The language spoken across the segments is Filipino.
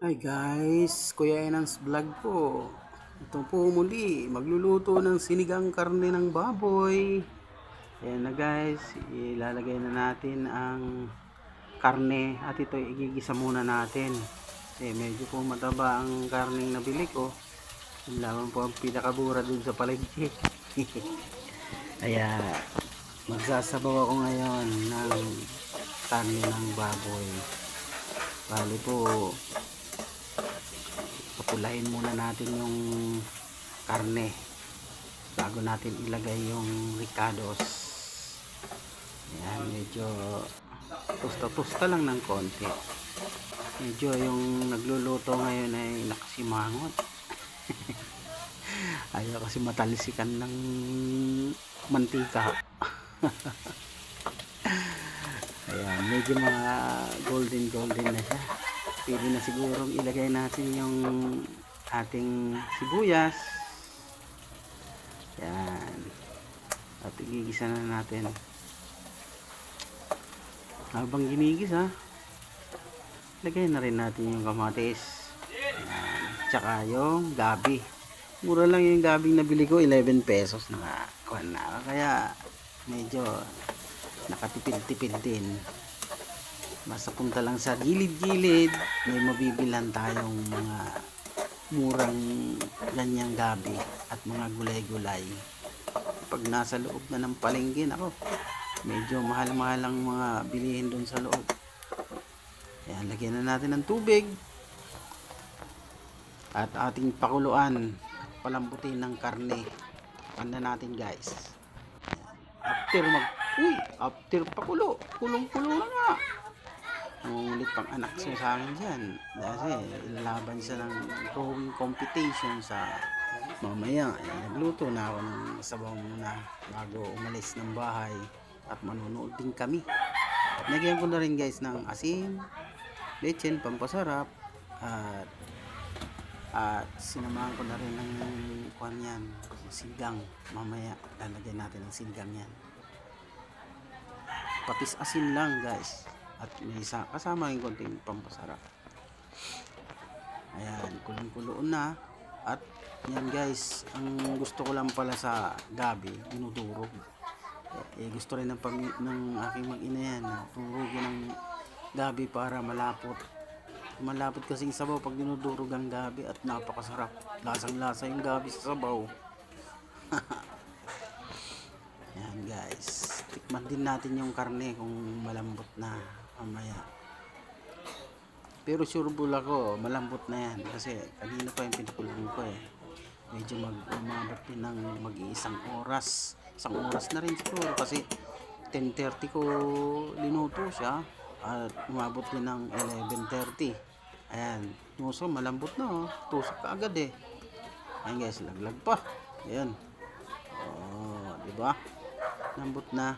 Hi guys, Kuya Enans Vlog po. Ito po muli, magluluto ng sinigang karne ng baboy. Ayan na guys, ilalagay na natin ang karne at ito igigisa muna natin. Kasi medyo po mataba ang karneng nabili ko. Yun lamang po ang pinakabura dun sa palengke. Kaya magsasabaw ako ngayon ng karne ng baboy. Bali po, papulahin muna natin yung karne bago natin ilagay yung ricados. Yan medyo tusta-tusta lang ng konti. Medyo yung nagluluto ngayon ay nakasimangot. Ayaw kasi matalsikan ng mantika. Ayan medyo mga golden golden na siya pwede na sigurong ilagay natin yung ating sibuyas. Yan. At igigisa na natin. Habang ginigisa lagay na rin natin yung kamatis. Yan. tsaka yung gabi. Mura lang yung gabing nabili ko 11 pesos na na kaya medyo nakatipid-tipid din basta punta lang sa gilid-gilid may mabibilan tayong mga murang ganyang gabi at mga gulay-gulay. Pag nasa loob na ng palengke ako medyo mahal-mahal ang mga bilihin doon sa loob. Ayan, lagyan na natin ng tubig at ating pakuluan palambutin ng karne. Pan na natin guys. After mag uy after pakulo. Kulong-kulo na nga Ngungulit pang anak siya sa akin dyan. Kasi ilalaban siya ng drawing competition sa mamaya. Eh, nagluto na ako ng sabaw muna bago umalis ng bahay at manunood din kami. At nagyan ko na rin guys ng asin, lechon, pampasarap at at sinamahan ko na rin ng kuan yan, sinigang. Mamaya lalagyan natin ng sinigang yan. Patis asin lang guys at isa kasama yung konting pampasarap. Ayan kulong-kuloon na. At yan guys ang gusto ko lang pala sa gabi dinudurog. Eh, gusto rin ng, ng aking mag-ina yan na ng gabi para malapot. Malapot kasing sabaw pag dinudurog ang gabi at napakasarap. Lasang lasa yung gabi sa sabaw. Yan guys. Tikman din natin yung karne kung malambot na mamaya. Pero sure bull ako malambot na yan. Kasi kanina pa yung pinakulong ko eh. Medyo mag umabot din ng mag-iisang oras. Isang oras na rin siguro kasi 10.30 ko linuto siya. At umabot din ng 11.30 ayan. Nuso malambot na oh. Tusok ka agad eh. Ayan guys. Laglag pa. Ayan. Oh di ba? Lambot na.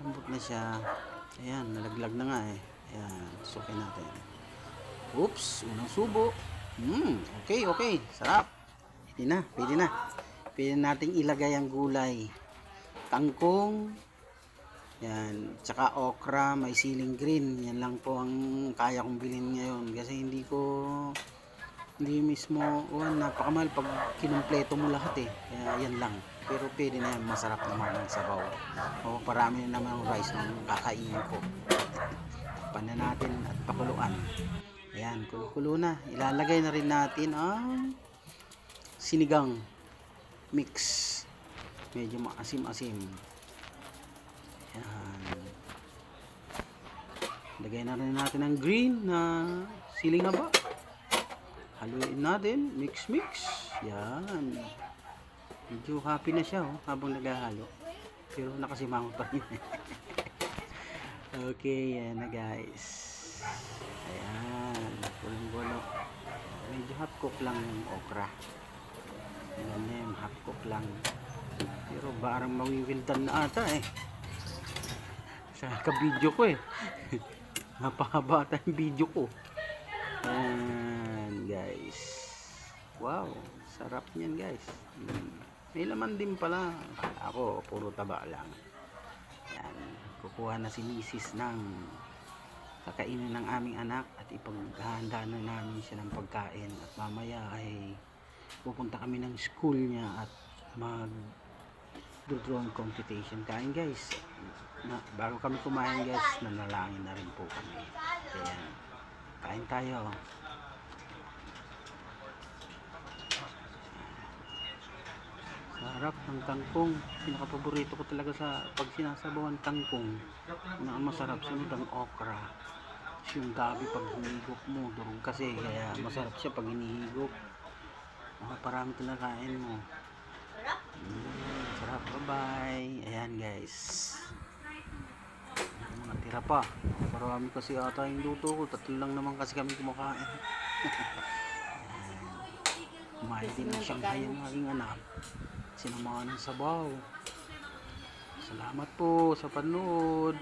Lambot na siya ayan nalaglag na nga eh. Ayan sukin natin. Oops unang subo. Hmm okay okay. Sarap. Pwede na pwede na. Pwede nating ilagay ang gulay. Kangkong. Yan tsaka okra may siling green. Yan lang po ang kaya kong bilhin ngayon. Kasi hindi ko hindi mismo oh, napakamahal pag kinumpleto mo lahat eh. Kaya yan lang pero pwede na yan masarap naman ang sabaw. O parami na naman ang rice na kakainin ko. Takpan na natin at pakuluan. Ayan kulo na. Ilalagay na rin natin ang sinigang mix. Medyo maasim-asim. Ayan. Lagay na rin natin ang green na siling haba. Haluin natin. Mix mix. Yan medyo happy na siya oh, habang naghahalo. Pero nakasimangot pa rin. Okay yan na guys. Ayan bulong bulo medyo half cook lang yung okra. Yan yan half cook lang. Pero parang mawiwildan na ata eh. Sa ka-video ko eh. Napahaba ata yung video ko. Ayan, guys. Wow, sarap niyan, guys. Mm. May laman din pala. Ako, puro taba lang. Yan. Kukuha na si Mrs. ng kakainin ng aming anak at ipaghahanda na namin siya ng pagkain at mamaya ay pupunta kami ng school niya at mag drone computation kain guys na, bago kami kumain guys nanalangin na rin po kami kaya kain tayo sarap ng kangkong. Pinakapaborito ko talaga sa pag sinasabawan kangkong. Na ang masarap sunod ang okra. Tapos yung gabi pag hinigop mo durog kasi kaya masarap siya pag hinihigop. Oh, parami kinakain mo. Mm, sarap. Bye bye ayan guys. Mga tira pa. Marami kasi ata yung luto ko. Tatlo lang naman kasi kami kumakain. Kumain din ng Shanghai ang aking anak sinamahan ng sabaw. Salamat po sa panood